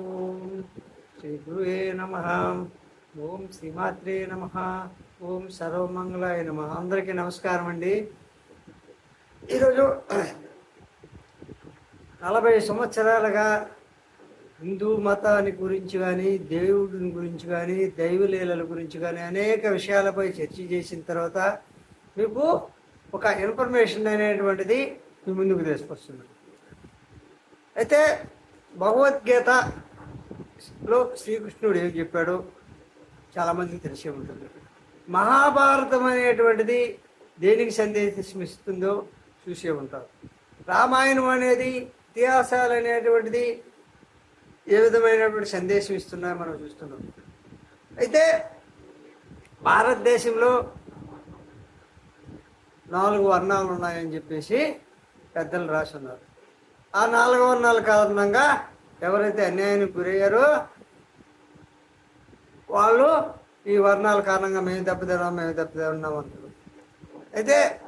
ఓం శ్రీ గురువే నమ. ఓం శ్రీమాత్రే నమ. ఓం సర్వమంగళాయ నమ. అందరికీ నమస్కారం అండి. ఈరోజు నలభై సంవత్సరాలుగా హిందూ మతాన్ని గురించి కానీ దేవుడిని గురించి కానీ దైవలీలల గురించి కానీ అనేక విషయాలపై చర్చ చేసిన తర్వాత మీకు ఒక ఇన్ఫర్మేషన్ అనేటువంటిది మీ ముందుకు తీసుకొస్తున్నాను. అయితే భగవద్గీత లో శ్రీకృష్ణుడు ఏం చెప్పాడు చాలామందికి తెలిసే ఉంటుంది. మహాభారతం అనేటువంటిది దేనికి సందేశం ఇస్తుందో చూసే ఉంటారు రామాయణం అనేది ఇతిహాసాలు అనేటువంటిది ఏ విధమైనటువంటి సందేశం ఇస్తున్నాయో మనం చూస్తున్నాం. అయితే భారతదేశంలో నాలుగు వర్ణాలు ఉన్నాయని చెప్పేసి పెద్దలు రాస్తున్నారు ఆ నాలుగు వర్ణాల కారణంగా ఎవరైతే అన్యాయానికి గురయ్యారో వాళ్ళు ఈ వర్ణాల కారణంగా మేము దెబ్బతిన్నాం మేము దెబ్బతిన్నాం అంటారు అయితే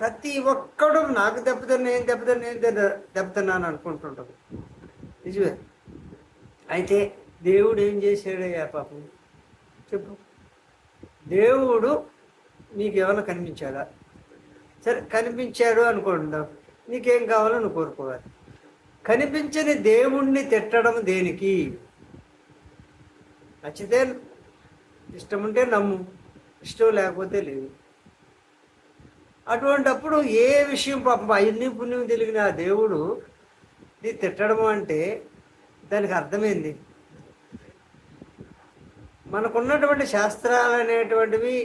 ప్రతి ఒక్కడు నాకు దెబ్బతిన్నా నేను దెబ్బతిన్నా నేను దెబ్బ- దెబ్బతిన్నాను అనుకుంటుంటారు నిజమే. అయితే దేవుడు ఏం చేశాడయ్యా పాపం? చెప్పు. దేవుడు నీకు ఏమైనా కనిపించాడా? సరే కనిపించాడు అనుకుంటున్నావు నీకేం కావాలో నువ్వు కోరుకోవాలి. కనిపించని దేవుణ్ణి తిట్టడం దేనికి? నచ్చితే ఇష్టం ఉంటే నమ్ము ఇష్టం లేకపోతే లేదు. అటువంటప్పుడు ఏ విషయం పాపం అన్ని పుణ్యం తెలిగిన ఆ దేవుడు నీ తిట్టడం అంటే దానికి అర్థమైంది? మనకున్నటువంటి శాస్త్రాలు అనేటువంటివి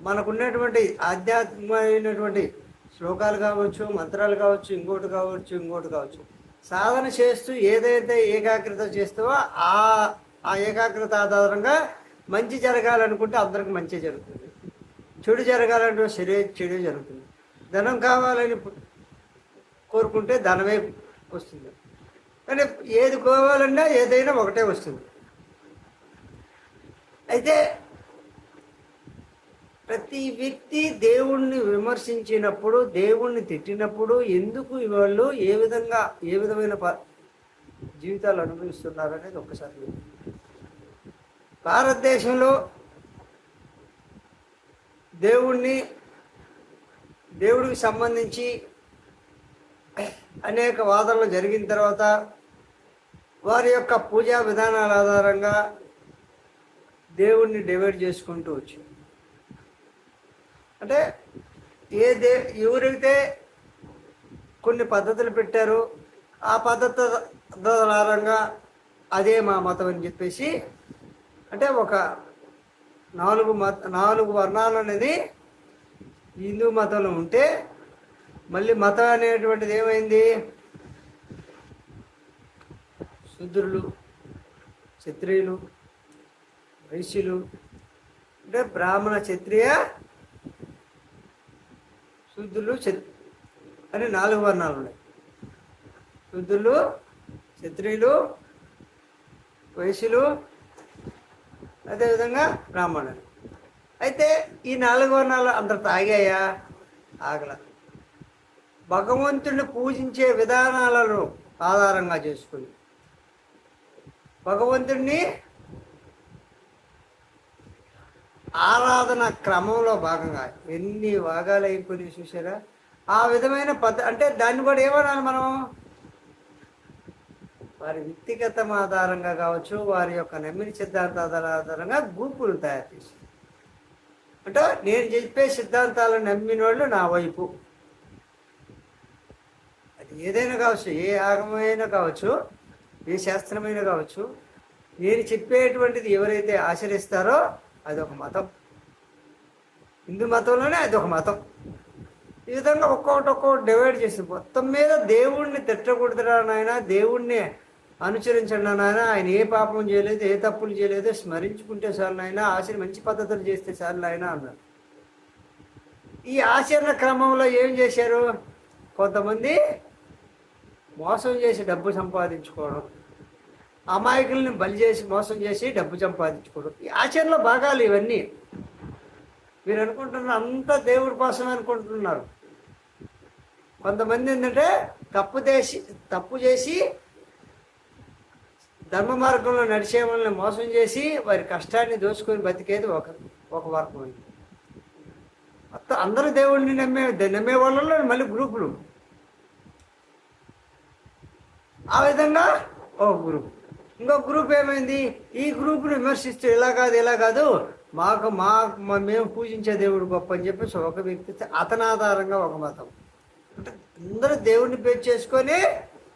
మనకున్నటువంటి ఆధ్యాత్మికమైనటువంటి శ్లోకాలు కావచ్చు మంత్రాలు కావచ్చు ఇంకోటి కావచ్చు ఇంకోటి కావచ్చు. సాధన చేస్తూ ఏదైతే ఏకాగ్రత చేస్తావో ఆ ఆ ఏకాగ్రత ఆధారంగా మంచి జరగాలనుకుంటే అందరికి మంచి జరుగుతుంది. చెడు జరగాలంటే సరే చెడు జరుగుతుంది. ధనం కావాలని కోరుకుంటే ధనమే వస్తుంది. కానీ ఏది కావాలన్నా ఏదైనా ఒకటే వస్తుంది. అయితే ప్రతి వ్యక్తి దేవుణ్ణి విమర్శించినప్పుడు దేవుణ్ణి తిట్టినప్పుడు ఎందుకు వాళ్ళు ఏ విధంగా ఏ విధమైన జీవితాలు అనుభవిస్తున్నారు అనేది ఒక్కసారి భారతదేశంలో దేవుణ్ణి దేవుడికి సంబంధించి అనేక వాదనలు జరిగిన తర్వాత వారి యొక్క పూజా విధానాల ఆధారంగా దేవుణ్ణి డివైడ్ చేసుకుంటూ వచ్చింది. అంటే ఏ దే ఎవరైతే కొన్ని పద్ధతులు పెట్టారో ఆ పద్ధతి ఆధారంగా అదే మా మతం అని చెప్పేసి అంటే ఒక నాలుగు మత నాలుగు వర్ణాలు అనేది హిందూ మతంలో ఉంటే మళ్ళీ మతం అనేటువంటిది ఏమైంది? శూద్రులు క్షత్రియులు వైశ్యులు అంటే బ్రాహ్మణ క్షత్రియ శూద్రులు అని నాలుగు వర్ణాలు ఉన్నాయి. శూద్రులు క్షత్రియులు వైశ్యులు అదేవిధంగా బ్రాహ్మణులు. అయితే ఈ నాలుగు వర్ణాలు అందరు తాగాయా? ఆగల. భగవంతుడిని పూజించే విధానాలను ఆధారంగా చేసుకుని భగవంతుడిని ఆరాధన క్రమంలో భాగంగా ఎన్ని భాగాలు అయిపోయి చూసారా ఆ విధమైన పద్ధ అంటే దాన్ని కూడా ఏమనాలి మనం? వారి వ్యక్తిగతం ఆధారంగా కావచ్చు వారి యొక్క నమ్మిన సిద్ధాంతాల ఆధారంగా గ్రూపులు తయారు చేసి అంటే నేను చెప్పే సిద్ధాంతాలను నమ్మిన వాళ్ళు నా వైపు. అది ఏదైనా కావచ్చు ఏ ఆగమైనా కావచ్చు ఏ శాస్త్రమైనా కావచ్చు నేను చెప్పేటువంటిది ఎవరైతే ఆచరిస్తారో అది ఒక మతం. హిందూ మతంలోనే అది ఒక మతం. ఈ విధంగా ఒక్కొక్కటి ఒక్కొక్కటి డివైడ్ చేసి మొత్తం మీద దేవుణ్ణి తిట్టకూడదురా నాయన దేవుణ్ణి అనుసరించండి నాయన. ఆయన ఏ పాపం చేయలేదు ఏ తప్పులు చేయలేదు స్మరించుకుంటే చాలు నాయన. ఆచరణ మంచి పద్ధతులు చేస్తే చాలు నాయన అన్నారు ఈ ఆచరణ క్రమంలో ఏం చేశారు? కొంతమంది మోసం చేసి డబ్బు సంపాదించుకోవడం అమాయకుల్ని బలి చేసి మోసం చేసి డబ్బు సంపాదించుకోవడం. ఈ ఆచరణలో భాగాలు ఇవన్నీ. మీరు అనుకుంటున్న అంతా దేవుడి కోసం అనుకుంటున్నారు. కొంతమంది ఏంటంటే తప్పు చేసి తప్పు చేసి ధర్మ మార్గంలో నడిచే వాళ్ళని మోసం చేసి వారి కష్టాన్ని దోచుకొని బతికేది ఒక ఒక వర్గం ఇది. మొత్తం అందరూ దేవుడిని నమ్మే నమ్మే వాళ్ళలో మళ్ళీ గ్రూపులు. ఆ విధంగా ఒక గ్రూప్. ఇంకో గ్రూప్ ఏమైంది? ఈ గ్రూప్ను విమర్శిస్తూ ఇలా కాదు ఇలా కాదు మాకు మా మేము పూజించే దేవుడు గొప్ప అని చెప్పేసి ఒక వ్యక్తి అతనాధారంగా ఒక మతం. అంటే అందరూ దేవుడిని పేరు చేసుకొని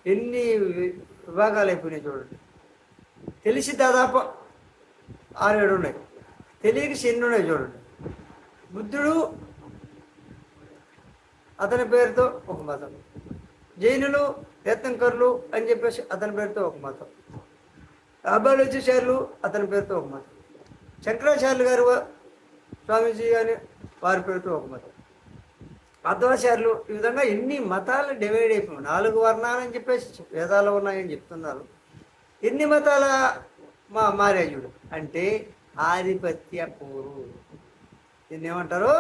ఎన్ని విభాగాలు అయిపోయినాయి చూడండి. తెలిసి దాదాపు ఆరేడు ఉన్నాయి. తెలియక ఎన్ని ఉన్నాయి చూడండి. బుద్ధుడు అతని పేరుతో ఒక మతం. జైనులు తీర్థంకరులు అని చెప్పేసి అతని పేరుతో ఒక మతం. అభాలోచార్యులు అతని పేరుతో ఒక మతం. శంకరాచార్యులు గారు స్వామీజీ అని వారి పేరుతో ఒక మతం. మధ్వాచార్యులు ఈ విధంగా ఎన్ని మతాలు డివైడ్ అయిపోయి నాలుగు వర్ణాలని చెప్పేసి వేదాలు ఉన్నాయని చెప్తున్నారు. ఎన్ని మతాల మా మారేజుడు అంటే ఆధిపత్య పోరు దీన్ని ఏమంటారు?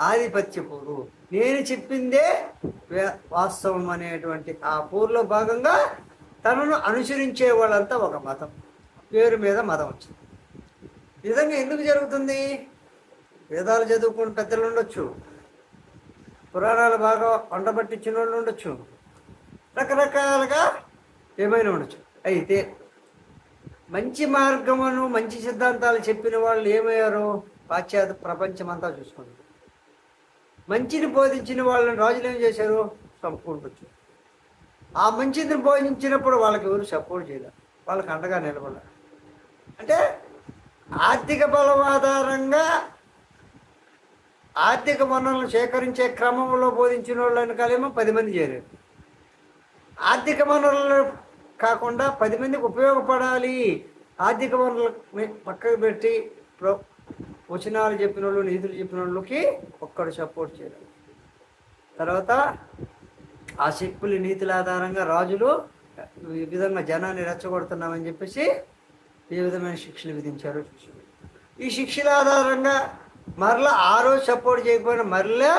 ఆధిపత్య పోరు నేను చెప్పిందే వాస్తవం అనేటువంటి ఆ పోరులో భాగంగా తనను అనుసరించే వాళ్ళంతా ఒక మతం. పేరు మీద మతం వచ్చింది. నిజంగా విధంగా ఎందుకు జరుగుతుంది? వేదాలు చదువుకుని పెద్దలు ఉండొచ్చు. పురాణాలు బాగా వండబట్టించిన వాళ్ళు ఉండొచ్చు. రకరకాలుగా ఏమైనా ఉండొచ్చు. అయితే మంచి మార్గమును మంచి సిద్ధాంతాలు చెప్పిన వాళ్ళు ఏమయ్యారు? పాశ్చాత్య ప్రపంచం అంతా చూసుకుంది. మంచిని బోధించిన వాళ్ళని రాజులు ఏం చేశారు? చంపుకుంటొచ్చు ఆ మంచిని బోధించినప్పుడు వాళ్ళకి ఎవరు సపోర్ట్ చేయలేదు వాళ్ళకి అండగా నిలబడారు అంటే ఆర్థిక బలం ఆధారంగా ఆర్థిక వనరులను సేకరించే క్రమంలో బోధించిన వాళ్ళని కాలేమో పది మంది చేరారు. ఆర్థిక వనరులు కాకుండా పది మందికి ఉపయోగపడాలి. ఆర్థిక వనరులని పక్కకు పెట్టి వచనాలు చెప్పిన వాళ్ళు నిధులు చెప్పిన వాళ్ళకి ఒక్కడు సపోర్ట్ చేయడం తర్వాత ఆ శక్తుల నీతుల ఆధారంగా రాజులు ఈ విధంగా జనాన్ని రెచ్చగొడుతున్నామని చెప్పేసి ఏ విధమైన శిక్షలు విధించారు. ఈ శిక్షల ఆధారంగా మరలా ఆ రోజు సపోర్ట్ చేయకపోయినా మరలా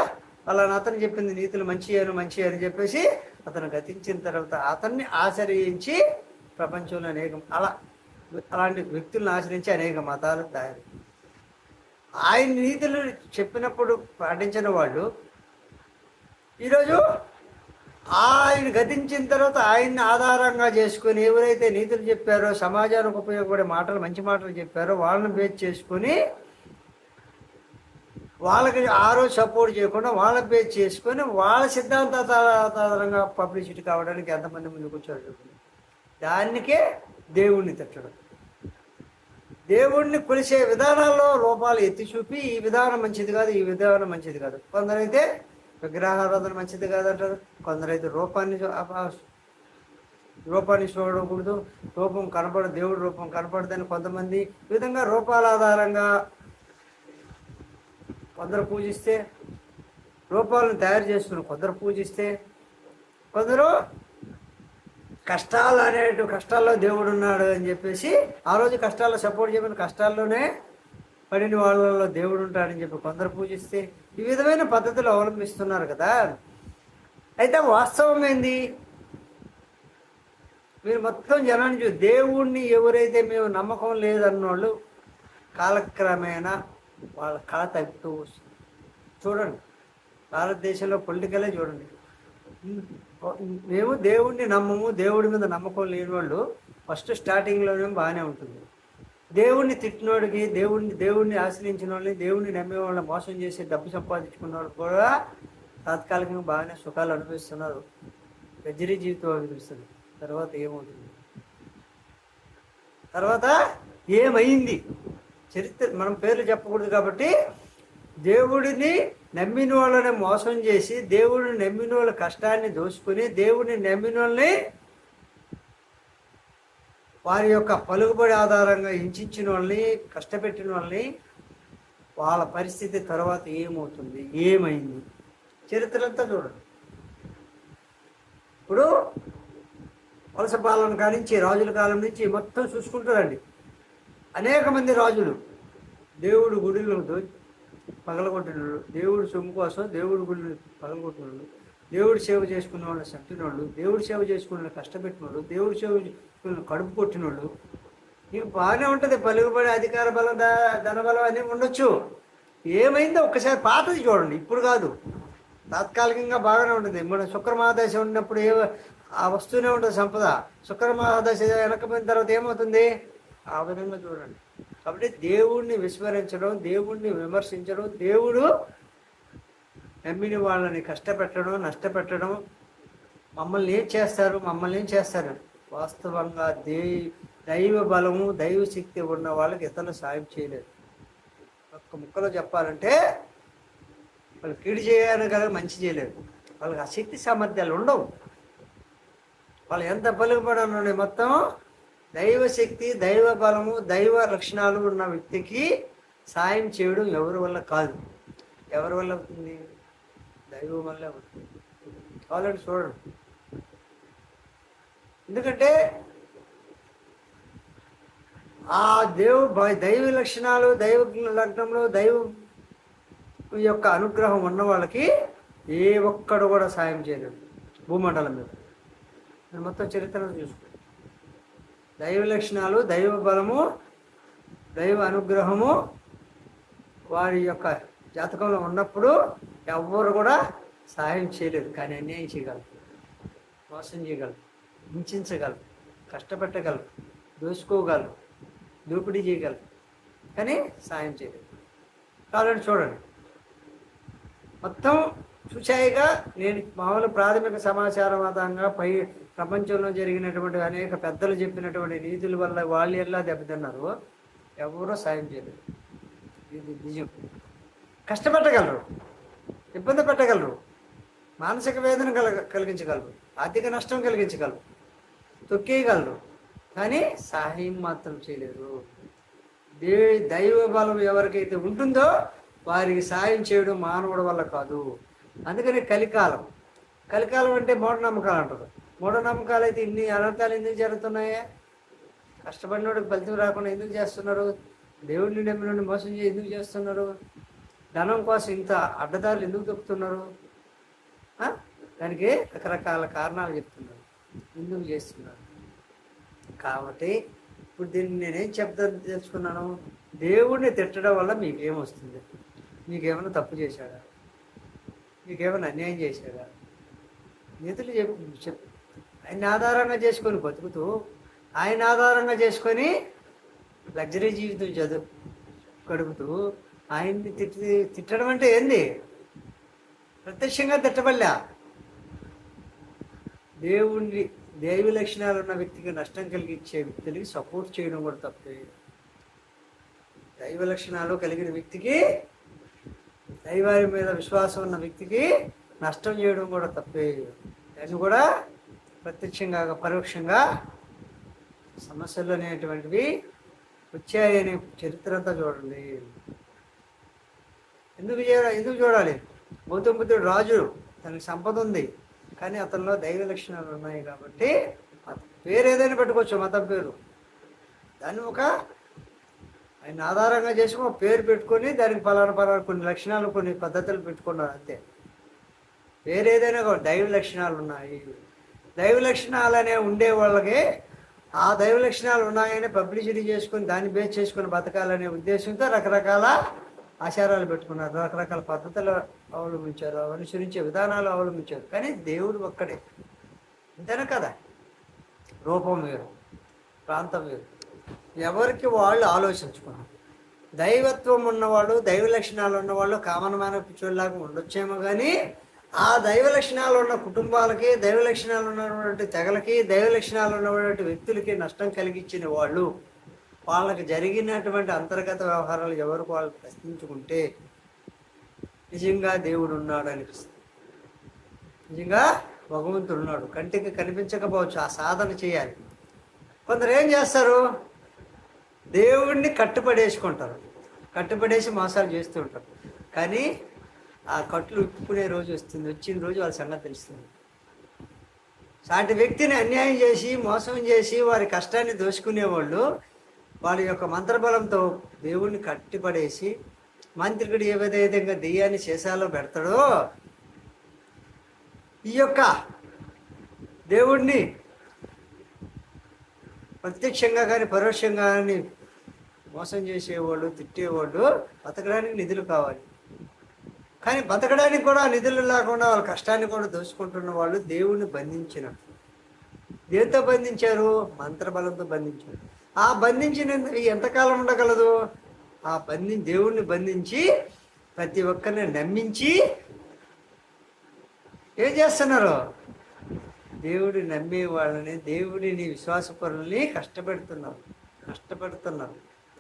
అలా అతను చెప్పింది నీతులు మంచి అని మంచి అని చెప్పేసి అతను గతించిన తర్వాత అతన్ని ఆశ్రయించి ప్రపంచంలో అనేక అలా అలాంటి వ్యక్తులను ఆశ్రయించి అనేక మతాలు తయారు. ఆయన నీతులు చెప్పినప్పుడు పాటించిన వాళ్ళు ఈరోజు ఆయన గతించిన తర్వాత ఆయన్ని ఆధారంగా చేసుకొని ఎవరైతే నీతులు చెప్పారో సమాజానికి ఉపయోగపడే మాటలు మంచి మాటలు చెప్పారో వాళ్ళని బేస్ చేసుకొని వాళ్ళకి ఆ రోజు సపోర్ట్ చేయకుండా వాళ్ళని బేస్ చేసుకొని వాళ్ళ సిద్ధాంతాల ఆధారంగా పబ్లిసిటీ కావడానికి ఎంతమంది ముందుకు వచ్చారు చెప్పండి. దానికే దేవుణ్ణి తిట్టడం దేవుణ్ణి కొలిసే విధానాల్లో లోపాలు ఎత్తి చూపి ఈ విధానం మంచిది కాదు ఈ విధానం మంచిది కాదు కొందరైతే విగ్రహారాధన మంచిది కాదంటారు. కొందరైతే రూపాన్ని రూపాన్ని చూడకూడదు. రూపం కనపడదు దేవుడి రూపం కనపడదని కొంతమంది ఈ విధంగా రూపాల ఆధారంగా కొందరు పూజిస్తే రూపాలను తయారు చేసుకుని కొందరు పూజిస్తే కొందరు కష్టాలు అనేటు కష్టాల్లో దేవుడు ఉన్నాడు అని చెప్పేసి ఆ రోజు కష్టాల్లో సపోర్ట్ చేయమని కష్టాల్లోనే పడిన వాళ్ళలో దేవుడు ఉంటాడని చెప్పి కొందరు పూజిస్తే ఈ విధమైన పద్ధతులు అవలంబిస్తున్నారు కదా. అయితే వాస్తవం ఏంది? మీరు మొత్తం జనాన్ని చూ దేవుణ్ణి ఎవరైతే మేము నమ్మకం లేదన్నోళ్ళు కాలక్రమేణా వాళ్ళ కళ తగ్గుతూ వస్తుంది. చూడండి భారతదేశంలో పొలిటికలే చూడండి. మేము దేవుణ్ణి నమ్మము దేవుడి మీద నమ్మకం లేని వాళ్ళు ఫస్ట్ స్టార్టింగ్లోనే బాగానే ఉంటుంది. దేవుణ్ణి తిట్టినోడికి దేవుణ్ణి దేవుణ్ణి ఆశ్రయించిన వాళ్ళని దేవుణ్ణి నమ్మే వాళ్ళని మోసం చేసి డబ్బు సంపాదించుకున్న వాళ్ళు కూడా తాత్కాలికంగా బాగానే సుఖాలు అనుభవిస్తున్నారు గజ్జరీ జీవితం అనిపిస్తుంది తర్వాత ఏమవుతుంది? తర్వాత ఏమైంది? చరిత్ర మనం పేర్లు చెప్పకూడదు కాబట్టి దేవుడిని నమ్మిన వాళ్ళని మోసం చేసి దేవుడిని నమ్మిన వాళ్ళ కష్టాన్ని దోచుకుని దేవుడిని నమ్మిన వాళ్ళని వారి యొక్క పలుకుబడి ఆధారంగా హింసించిన వాళ్ళని కష్టపెట్టిన వాళ్ళని వాళ్ళ పరిస్థితి తర్వాత ఏమవుతుంది? ఏమైంది? చరిత్రంతా చూడండి. ఇప్పుడు వలస పాలన కానించి రాజుల కాలం నుంచి మొత్తం చూసుకుంటారండి. అనేక మంది రాజులు. దేవుడు గుడిలను పగలగొట్టినాడు. దేవుడు సొమ్ము కోసం దేవుడు గుడిని పగలగొట్టినాడు. దేవుడి సేవ చేసుకున్న వాళ్ళు చంపినోళ్ళు దేవుడు సేవ చేసుకున్న వాళ్ళు కష్టపెట్టినోళ్ళు దేవుడి సేవ చేసుకున్న కడుపు కొట్టినోళ్ళు నీకు బాగానే ఉంటుంది పలుకుబడి అధికార బలం ద- ధనబలం అనేవి ఉండొచ్చు. ఏమైందో ఒక్కసారి పాతది చూడండి ఇప్పుడు కాదు. తాత్కాలికంగా బాగానే ఉంటుంది. మన శుక్రమహాదశ ఉన్నప్పుడు ఏ ఆ వస్తూనే ఉంటుంది సంపద. శుక్రమహాదశ వెనకపోయిన తర్వాత ఏమవుతుంది? ఆ విధంగా చూడండి. కాబట్టి దేవుణ్ణి విస్మరించడం దేవుణ్ణి విమర్శించడం దేవుడు నమ్మిన వాళ్ళని కష్టపెట్టడం నష్టపెట్టడం మమ్మల్ని ఏం చేస్తారు? మమ్మల్ని ఏం చేస్తారు? వాస్తవంగా దే దైవ బలము దైవ శక్తి ఉన్న వాళ్ళకి ఇతరులు సాయం చేయలేదు. ఒక్క ముక్కలో చెప్పాలంటే వాళ్ళు కీడు చేయాలని కదా మంచి చేయలేదు. వాళ్ళకి ఆ శక్తి సామర్థ్యాలు ఉండవు. వాళ్ళు ఎంత పలుకుబడి మొత్తం దైవ శక్తి దైవ బలము దైవ లక్షణాలు ఉన్న వ్యక్తికి సాయం చేయడం ఎవరి వల్ల కాదు. ఎవరి వల్ల అవుతుంది? దైవం వల్ల కావాలంటే చూడండి. ఎందుకంటే ఆ దేవు దైవ లక్షణాలు దైవ లగ్నంలో దైవ యొక్క అనుగ్రహం ఉన్న వాళ్ళకి ఏ ఒక్కడు కూడా సాయం చేయలేదు భూమండలం మీద. నేను మొత్తం చరిత్రను చూసుకో దైవ లక్షణాలు దైవ బలము దైవ అనుగ్రహము వారి యొక్క జాతకంలో ఉన్నప్పుడు ఎవ్వరు కూడా సహాయం చేయలేదు. కానీ అన్యాయం చేయగలరు. మోసం చేయగలరు. హింసించగలరు. కష్టపెట్టగలరు. దోసుకోగలరు దోపిడీ చేయగలరు. కానీ సాయం చేయలేదు. కావాలంటే చూడండి. మొత్తం చూచాయిగా నేను మామూలు ప్రాథమిక సమాచారం ఆధారంగా పై ప్రపంచంలో జరిగినటువంటి అనేక పెద్దలు చెప్పినటువంటి నీతుల వల్ల వాళ్ళు ఎలా దెబ్బతిన్నారు ఎవరో సాయం చేయలేదు. ఇది నిజం. కష్టపెట్టగలరు ఇబ్బంది పెట్టగలరు మానసిక వేదన కలగ కలిగించగలరు ఆర్థిక నష్టం కలిగించగలరు తొక్కేయగలరు. కానీ సహాయం మాత్రం చేయలేరు. దే దైవ బలం ఎవరికైతే ఉంటుందో వారికి సాయం చేయడం మానవుడి వల్ల కాదు. అందుకని కలికాలం. కలికాలం అంటే మూఢనమ్మకాలు అంటారు. మూఢనమ్మకాలు అయితే ఇన్ని అనర్థాలు ఎందుకు జరుగుతున్నాయా? కష్టపడినోడికి ఫలితం రాకుండా ఎందుకు చేస్తున్నారు? దేవుడిని నమ్మినోడిని మోసం చేసి ఎందుకు చేస్తున్నారు? ధనం కోసం ఇంత అడ్డదారులు ఎందుకు చెప్తున్నారు దానికి రకరకాల కారణాలు చెప్తున్నారు. ఎందుకు చేస్తున్నారు? కాబట్టి ఇప్పుడు దీన్ని నేనేం చెప్తా తెలుసుకున్నాను? దేవుడిని తిట్టడం వల్ల మీకేమొస్తుంది మీకేమైనా తప్పు చేశాడా? మీకేమైనా అన్యాయం చేశాడా? నిధులు చెప్పు చెప్ ఆయన ఆధారంగా చేసుకొని బతుకుతూ ఆయన ఆధారంగా చేసుకొని లగ్జరీ జీవితం చదువు గడుపుతూ ఆయన్ని తిట్టి తిట్టడం అంటే ఏంది? ప్రత్యక్షంగా తిట్టబల్లా దేవుణ్ణి దైవ లక్షణాలు ఉన్న వ్యక్తికి నష్టం కలిగించే వ్యక్తులకి సపోర్ట్ చేయడం కూడా తప్పే. దైవ లక్షణాలు కలిగిన వ్యక్తికి దైవారి మీద విశ్వాసం ఉన్న వ్యక్తికి నష్టం చేయడం కూడా తప్పే. దాన్ని కూడా ప్రత్యక్షంగా పరోక్షంగా సమస్యలు అనేటువంటివి వచ్చాయనే చరిత్ర అంతా చూడండి. ఎందుకు చేయాలి ఎందుకు చూడాలి? గౌతమ బుద్ధుడు రాజు తనకి సంపద ఉంది. కానీ అతనిలో దైవ లక్షణాలు ఉన్నాయి కాబట్టి పేరు ఏదైనా పెట్టుకోవచ్చు మతం పేరు. దాన్ని ఒక ఆయన ఆధారంగా చేసుకుని పేరు పెట్టుకొని దానికి పలానా పలానా కొన్ని లక్షణాలు కొన్ని పద్ధతులు పెట్టుకున్నారు అంతే. పేరు ఏదైనా దైవ లక్షణాలు ఉన్నాయి. దైవ లక్షణాలు అనే ఉండే వాళ్ళకి ఆ దైవ లక్షణాలు ఉన్నాయని పబ్లిసిటీ చేసుకొని దాన్ని బేస్ చేసుకొని బతకాలనే ఉద్దేశంతో రకరకాల ఆచారాలు పెట్టుకున్నారు రకరకాల పద్ధతులు అవలంబించారు అనుసరించే విధానాలు అవలంబించారు. కానీ దేవుడు ఒక్కడే. అంతేనా కదా? రూపం వేరు ప్రాంతం వేరు. ఎవరికి వాళ్ళు ఆలోచించుకున్నారు దైవత్వం ఉన్నవాళ్ళు దైవ లక్షణాలు ఉన్నవాళ్ళు కామనమైన పిచ్చోళ్ళలాగా ఉండొచ్చేమో కానీ ఆ దైవ లక్షణాలు ఉన్న కుటుంబాలకి దైవ లక్షణాలు ఉన్నటువంటి తెగలకి దైవ లక్షణాలు ఉన్నటువంటి వ్యక్తులకి నష్టం కలిగించిన వాళ్ళు వాళ్ళకి జరిగినటువంటి అంతర్గత వ్యవహారాలు ఎవరికి వాళ్ళు ప్రశ్నించుకుంటే నిజంగా దేవుడు ఉన్నాడు అనిపిస్తుంది. నిజంగా భగవంతుడు ఉన్నాడు. కంటికి కనిపించకపోవచ్చు. ఆ సాధన చేయాలి. కొందరు ఏం చేస్తారు? దేవుణ్ణి కట్టుపడేసుకుంటారు కట్టుపడేసి మోసాలు చేస్తూ ఉంటారు. కానీ ఆ కట్లు ఉప్పుకునే రోజు వస్తుంది. వచ్చిన రోజు వాళ్ళ సంగతి తెలుస్తుంది. సాటి వ్యక్తిని అన్యాయం చేసి మోసం చేసి వారి కష్టాన్ని దోచుకునేవాళ్ళు వాళ్ళ యొక్క మంత్రబలంతో దేవుణ్ణి కట్టిపడేసి మంత్రికుడు ఏ విధంగా దెయ్యాన్ని శేషాలో పెడతాడో ఈ యొక్క దేవుణ్ణి ప్రత్యక్షంగా కానీ పరోక్షంగా కానీ మోసం చేసేవాళ్ళు తిట్టేవాళ్ళు బతకడానికి నిధులు కావాలి. కానీ బతకడానికి కూడా నిధులు లేకుండా వాళ్ళ కష్టాన్ని కూడా దోచుకుంటున్న వాళ్ళు దేవుణ్ణి బంధించినట్టు. దేంతో బంధించారు? మంత్రబలంతో బంధించారు. ఆ బంధించినందుకు ఎంతకాలం ఉండగలదు? ఆ బంధి దేవుణ్ణి బంధించి ప్రతి ఒక్కరిని నమ్మించి ఏం చేస్తున్నారు? దేవుడి నమ్మే వాళ్ళని దేవుడిని విశ్వాసపరుల్ని కష్టపెడుతున్నారు. కష్టపెడుతున్నారు.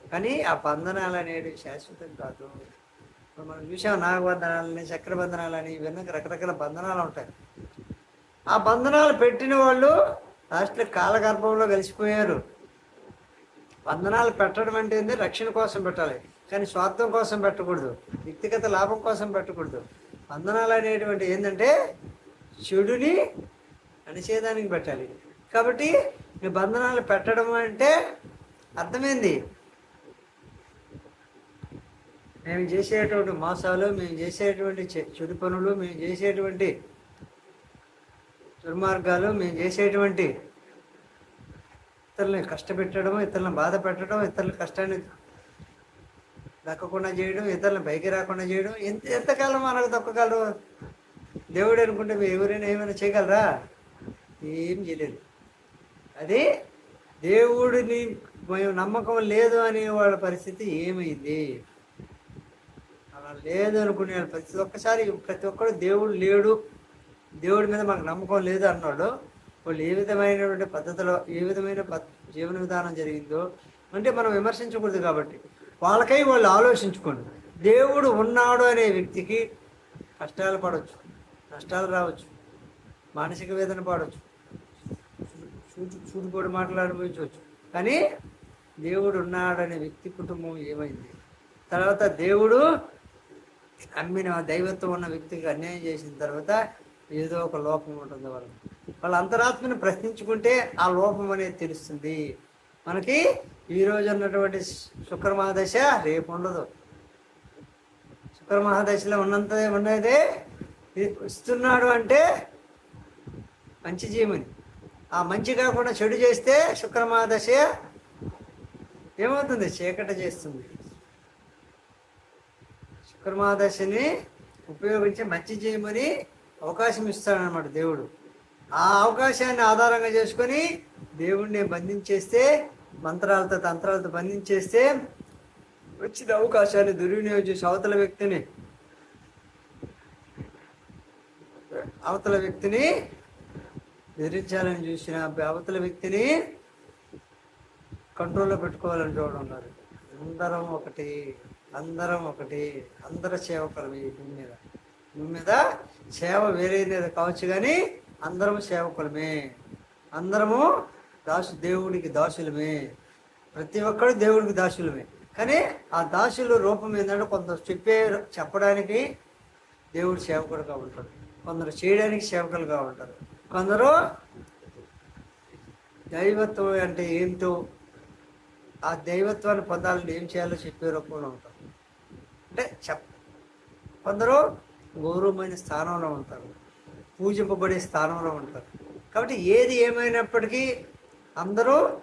కానీ ఆ బంధనాలు అనేవి శాశ్వతం కాదు. ఇప్పుడు మనం చూసాం నాగబంధనాలని చక్ర బంధనాలని ఇవన్నీ రకరకాల బంధనాలు ఉంటాయి. ఆ బంధనాలు పెట్టిన వాళ్ళు లాస్ట్లో కాలగర్భంలో కలిసిపోయారు. వందనాలు పెట్టడం అంటే ఏంది? రక్షణ కోసం పెట్టాలి. కానీ స్వార్థం కోసం పెట్టకూడదు. వ్యక్తిగత లాభం కోసం పెట్టకూడదు. వందనాలు అనేటువంటి ఏంటంటే చెడుని అణిచేదానికి పెట్టాలి. కాబట్టి ఈ బంధనాలు పెట్టడం అంటే అర్థమైంది. మేము చేసేటువంటి మోసాలు మేము చేసేటువంటి చెడు పనులు మేము చేసేటువంటి దుర్మార్గాలు మేము చేసేటువంటి ఇతరులని కష్టపెట్టడం ఇతరులను బాధ పెట్టడం ఇతరుల కష్టాన్ని దక్కకుండా చేయడం ఇతరులను పైకి రాకుండా చేయడం ఎంత ఎంతకాలం మనకు దక్కగలరు? దేవుడు అనుకుంటే ఎవరైనా ఏమైనా చేయగలరా? ఏం చేయలేదు. అది దేవుడిని మేము నమ్మకం లేదు అనే వాళ్ళ పరిస్థితి ఏమైంది? అలా లేదు అనుకునే వాళ్ళ పరిస్థితి. ఒక్కసారి ప్రతి ఒక్కరు దేవుడు లేడు. దేవుడి మీద మాకు నమ్మకం లేదు అన్నాడు. వాళ్ళు ఏ విధమైనటువంటి పద్ధతిలో ఏ విధమైన జీవన విధానం జరిగిందో అంటే మనం విమర్శించకూడదు కాబట్టి వాళ్ళకై వాళ్ళు ఆలోచించుకోండి. దేవుడు ఉన్నాడు అనే వ్యక్తికి కష్టాలు పడవచ్చు నష్టాలు రావచ్చు మానసిక వేదన పడవచ్చు చూటు చూడుకోడు మాటలు అనుభవించవచ్చు. కానీ దేవుడు ఉన్నాడనే వ్యక్తి కుటుంబం ఏమైంది? తర్వాత దేవుడు అమ్మిన దైవత్వం ఉన్న వ్యక్తికి అన్యాయం చేసిన తర్వాత ఏదో ఒక లోపం ఉంటుంది వాళ్ళకి. వాళ్ళ అంతరాత్మని ప్రశ్నించుకుంటే ఆ లోపం అనేది తెలుస్తుంది. మనకి ఈ రోజు ఉన్నటువంటి శుక్ర మహాదశ రేపు ఉండదు. శుక్ర మహాదశలో ఉన్నంత ఉన్నదే ఇస్తున్నాడు అంటే మంచి జీవని. ఆ మంచి కాకుండా చెడు చేస్తే శుక్ర మహాదశ ఏమవుతుంది? చీకట చేస్తుంది. శుక్ర మహాదశని ఉపయోగించి మంచి చేయమని అవకాశం ఇస్తాడనమాట దేవుడు. ఆ అవకాశాన్ని ఆధారంగా చేసుకొని దేవుణ్ణి బంధించేస్తే మంత్రాలతో తంత్రాలతో బంధించేస్తే వచ్చిన అవకాశాన్ని దుర్వినియోగం చేసి అవతల వ్యక్తిని అవతల వ్యక్తిని ఎదిరించాలని చూసిన అవతల వ్యక్తిని కంట్రోల్లో పెట్టుకోవాలని చూడడం ఉన్నారు. అందరం ఒకటి అందరం ఒకటి అందర సేవకులు ఈ భూమి మీద భూమి మీద సేవ వేరేది కావచ్చు కానీ అందరము సేవకులమే. అందరము దాసు దేవుడికి దాసులమే. ప్రతి ఒక్కరు దేవుడికి దాసులమే. కానీ ఆ దాసుల రూపం ఏంటంటే కొంత చెప్పే చెప్పడానికి దేవుడు సేవకుడుగా ఉంటాడు. కొందరు చేయడానికి సేవకులుగా ఉంటారు. కొందరు దైవత్వం అంటే ఏంటో ఆ దైవత్వాన్ని పొందాలని ఏం చేయాలో చెప్పే రూపంలో ఉంటారు. అంటే చెప్ కొందరు గౌరవమైన స్థానంలో ఉంటారు. పూజింపబడే స్థానంలో ఉంటారు. కాబట్టి ఏది ఏమైనప్పటికీ అందరూ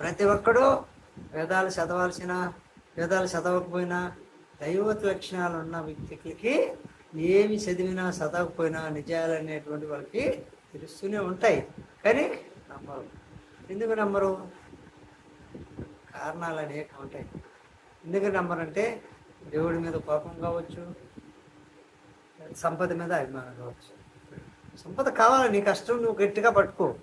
ప్రతి ఒక్కడూ వేదాలు చదవాల్సిన వేదాలు చదవకపోయినా దైవత లక్షణాలు ఉన్న వ్యక్తులకి ఏమి చదివినా చదవకపోయినా నిజాలు అనేటువంటి వాళ్ళకి తెలుస్తూనే ఉంటాయి. కానీ నమ్మరు. ఎందుకు నమ్మరు? కారణాలు అనేక ఉంటాయి. ఎందుకు నమ్మరంటే దేవుడి మీద కోపం కావచ్చు సంపద మీద అభిమానం కావచ్చు. సంపద కావాలి? నీ కష్టం నువ్వు గట్టిగా పట్టుకో.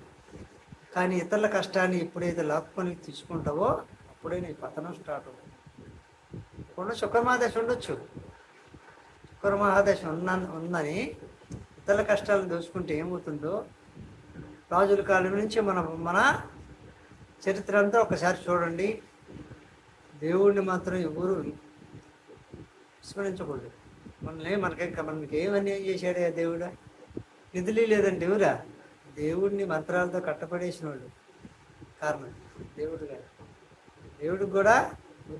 కానీ ఇతరుల కష్టాన్ని ఎప్పుడైతే లాక్కొని తీసుకుంటావో అప్పుడే నీ పతనం స్టార్ట్ అవుతుంది. ఇప్పుడు శుక్రమహాదశ ఉండొచ్చు. శుక్రమహాదశ ఉన్న ఉందని ఇతరుల కష్టాలను దోచుకుంటే ఏమవుతుందో రాజుల కాలం నుంచి మన మన చరిత్ర అంతా ఒకసారి చూడండి. దేవుడిని మాత్రం ఎవరు విస్మరించకూడదు. మనల్ని మనకి మనకి ఏం చేశాడు చేశాడే ఆ దేవుడా? నిధులు లేదంటే ఎవరా? దేవుడిని మంత్రాలతో కట్టపడేసిన వాళ్ళు కారణం దేవుడు దేవుడికి కూడా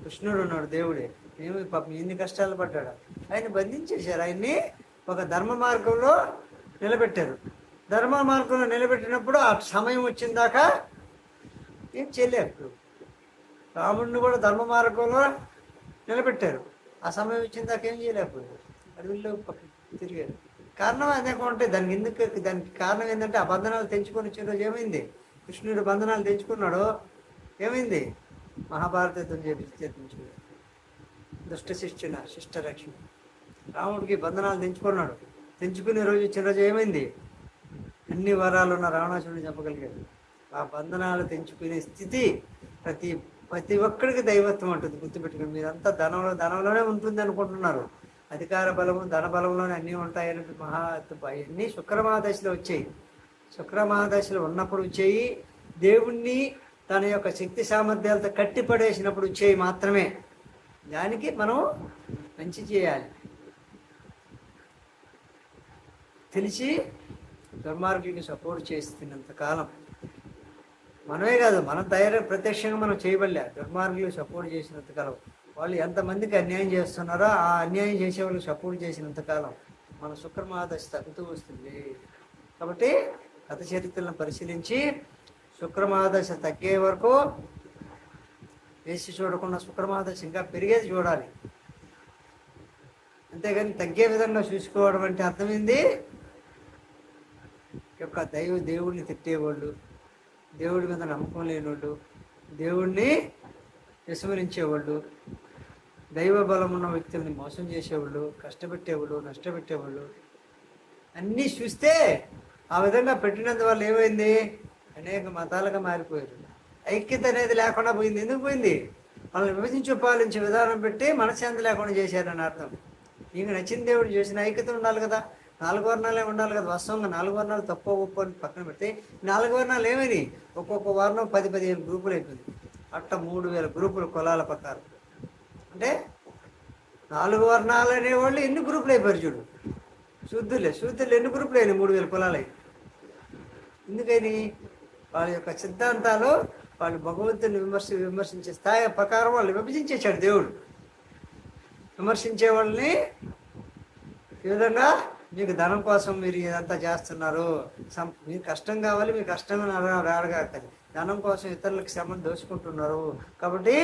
కృష్ణుడు ఉన్నాడు దేవుడే. మేము పాపం ఎన్ని కష్టాలు పడ్డాడు? ఆయన బంధించేశారు. ఆయన్ని ఒక ధర్మ మార్గంలో నిలబెట్టారు. ధర్మ మార్గంలో నిలబెట్టినప్పుడు ఆ సమయం వచ్చిన దాకా ఏం చేయలేరు రాముడిని కూడా ధర్మ మార్గంలో నిలబెట్టారు. ఆ సమయం వచ్చిన దాకా ఏం చేయలేకపోయారు అడవిలో తిరిగారు. కారణం అదే ఉంటే దానికి ఎందుకు దానికి కారణం ఏంటంటే ఆ బంధనాలు తెంచుకొని వచ్చిన రోజు ఏమైంది? కృష్ణుడు బంధనాలు తెంచుకున్నాడు ఏమైంది? మహాభారత యుద్ధం చేపించుకున్నాడు దుష్ట శిష్యుల శిష్ట రక్షణ రాముడికి బంధనాలు తెంచుకున్నాడు. తెంచుకునే రోజు వచ్చిన రోజు ఏమైంది? అన్ని వరాలు ఉన్న రావణాసుడిని చెప్పగలిగాడు ఆ బంధనాలు తెంచుకునే స్థితి ప్రతి ప్రతి ఒక్కడికి దైవత్వం ఉంటుంది గుర్తుపెట్టుకుని మీరంతా ధనంలో ధనంలోనే ఉంటుంది అనుకుంటున్నారు అధికార బలము ధన బలంలోనే అన్నీ ఉంటాయని మహా అన్నీ శుక్రమహాదశలో వచ్చాయి. శుక్రమహాదశలు ఉన్నప్పుడు వచ్చాయి. దేవుణ్ణి తన యొక్క శక్తి సామర్థ్యాలతో కట్టిపడేసినప్పుడు వచ్చాయి మాత్రమే. దానికి మనం మంచి చేయాలి. తెలిసి దుర్మార్గుడికి సపోర్ట్ చేస్తున్నంత కాలం. మనమే కాదు మనం తయారు ప్రత్యక్షంగా మనం చేయబడలే. దుర్మార్గులు సపోర్ట్ చేసినంత కాలం. వాళ్ళు ఎంతమందికి అన్యాయం చేస్తున్నారో ఆ అన్యాయం చేసే వాళ్ళకి సపోర్ట్ చేసినంతకాలం మన శుక్రమహాదశ తగ్గుతూ వస్తుంది. కాబట్టి గత చరిత్రలను పరిశీలించి శుక్రమహాదశ తగ్గే వరకు వేసి చూడకుండా శుక్రమహాదశ ఇంకా పెరిగేది చూడాలి. అంతేగాని తగ్గే విధంగా చూసుకోవడం అంటే అర్థమైంది? యొక్క దైవ దేవుడిని తిట్టేవాళ్ళు దేవుడి మీద నమ్మకం లేనివాళ్ళు దేవుణ్ణి విస్మరించేవాళ్ళు దైవ బలం ఉన్న వ్యక్తుల్ని మోసం చేసేవాళ్ళు కష్టపెట్టేవాళ్ళు నష్టపెట్టేవాళ్ళు. అన్నీ చూస్తే ఆ విధంగా పెట్టినందువల్ల ఏమైంది? అనేక మతాలుగా మారిపోయారు. ఐక్యత అనేది లేకుండా పోయింది. ఎందుకు పోయింది? వాళ్ళని విభజించి పాలించే విధానం పెట్టి మనశ్శాంతి లేకుండా చేశారని అర్థం. నీకు నచ్చిన దేవుడు చేసిన ఐక్యత ఉండాలి కదా. నాలుగు వర్ణాలే ఉండాలి కదా. వాస్తవంగా నాలుగు వర్ణాలు తప్ప ఉప్పు అని పక్కన పెడితే నాలుగు వర్ణాలు ఏమని ఒక్కొక్క వర్ణం పది పదిహేను గ్రూపులు అయిపోయింది. అట్ట మూడు వేల గ్రూపులు కులాల ప్రకారం. అంటే నాలుగు వర్ణాలు అనేవాళ్ళు ఎన్ని గ్రూపులు అయిపోయారు చూడు? శుద్ధులే శుద్ధులు ఎన్ని గ్రూపులు అయినాయి? మూడు వేల కులాలు ఎందుకని? వాళ్ళ యొక్క సిద్ధాంతాలు వాళ్ళు భగవంతుని విమర్శ విమర్శించే స్థాయి ప్రకారం వాళ్ళు విభజించేశాడు దేవుడు. విమర్శించే వాళ్ళని ఈ విధంగా మీకు ధనం కోసం మీరు ఇదంతా చేస్తున్నారు. సం మీకు కష్టం కావాలి మీకు కష్టం రాడగాకది ధనం కోసం ఇతరులకు శ్రమను దోచుకుంటున్నారు. కాబట్టి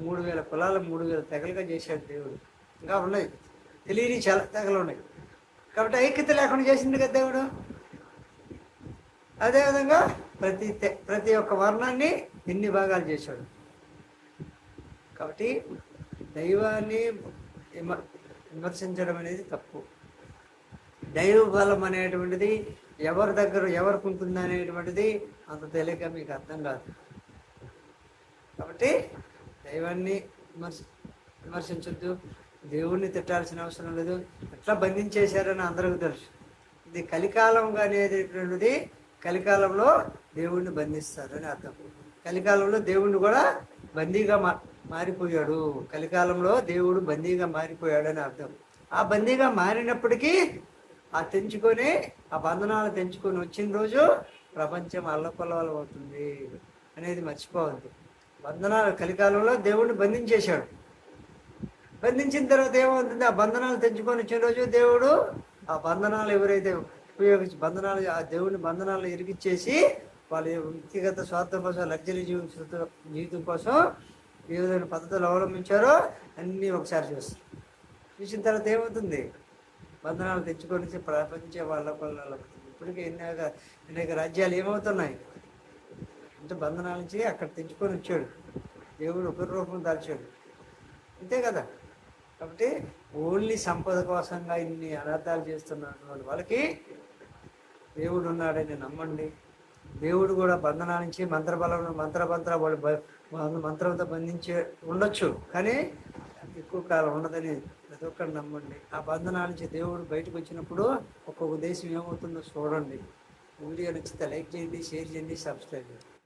మూడు వేల కులాలు మూడు వేల తెగలుగా చేశాడు దేవుడు. ఇంకా ఉన్నాయి. తెలియని చాలా తెగలు ఉన్నాయి. కాబట్టి ఐక్యత లేకుండా చేసింది కదా దేవుడు. అదేవిధంగా ప్రతి తె- ప్రతి ఒక్క వర్ణాన్ని ఎన్ని భాగాలు చేశాడు? కాబట్టి దైవాన్ని విమర్శించడం అనేది తప్పు. దైవ బలం అనేటువంటిది ఎవరి దగ్గర ఎవరికి ఉంటుంది అనేటువంటిది అంత తెలియక మీకు అర్థం కాదు. కాబట్టి దైవాన్ని విమర్శ విమర్శించొద్దు. దేవుణ్ణి తిట్టాల్సిన అవసరం లేదు. ఎట్లా బంధించేశారని అందరికీ తెలుసు. ఇది కలికాలం అనేటువంటిది కలికాలంలో దేవుణ్ణి బంధిస్తారు అని అర్థం. కలికాలంలో దేవుణ్ణి కూడా బందీగా మా మారిపోయాడు. కలికాలంలో దేవుడు బందీగా మారిపోయాడు అని అర్థం. ఆ బందీగా మారినప్పటికీ ఆ తెంచుకొని ఆ బంధనాలు తెంచుకొని వచ్చిన రోజు ప్రపంచం అల్లకొల్లవలం అవుతుంది అనేది మర్చిపోవద్దు. బంధనాలు కలికాలంలో దేవుడిని బంధించేశాడు. బంధించిన తర్వాత ఏమవుతుంది? ఆ బంధనాలు తెంచుకొని వచ్చిన రోజు దేవుడు ఆ బంధనాలు ఎవరైతే ఉపయోగించి బంధనాలు ఆ దేవుడిని బంధనాలు ఇరిగిచ్చేసి వాళ్ళ వ్యక్తిగత స్వార్థం కోసం లగ్జరీ జీవితం జీవితం కోసం ఏ విధమైన పద్ధతులు అవలంబించారో అన్నీ ఒకసారి చూస్తారు చూసిన తర్వాత ఏమవుతుంది? బంధనాలు తెచ్చుకొని ప్రపంచ వాళ్ళ వాళ్ళ ఇప్పటికే ఎన్నో అనేక రాజ్యాలు ఏమవుతున్నాయి? అంటే బంధనాల నుంచి అక్కడ తెచ్చుకొని వచ్చాడు దేవుడు ఒకరి రూపం దాల్చాడు. అంతే కదా? కాబట్టి ఓన్లీ సంపద కోసంగా ఇన్ని అనర్థాలు చేస్తున్నారు వాళ్ళు వాళ్ళకి దేవుడు ఉన్నాడని నమ్మండి. దేవుడు కూడా బంధనాల నుంచి మంత్రబలం మంత్రబంత్ర వాళ్ళు మంత్రంతో బంధించే ఉండొచ్చు. కానీ ఎక్కువ కాలం ఉండదని ప్రతి ఒక్కరు నమ్మండి. ఆ బంధనాల నుంచి దేవుడు బయటకు వచ్చినప్పుడు ఒక్కొక్క దేశం ఏమవుతుందో చూడండి. వీడియో నచ్చితే లైక్ చేయండి షేర్ చేయండి సబ్స్క్రైబ్ చేయండి.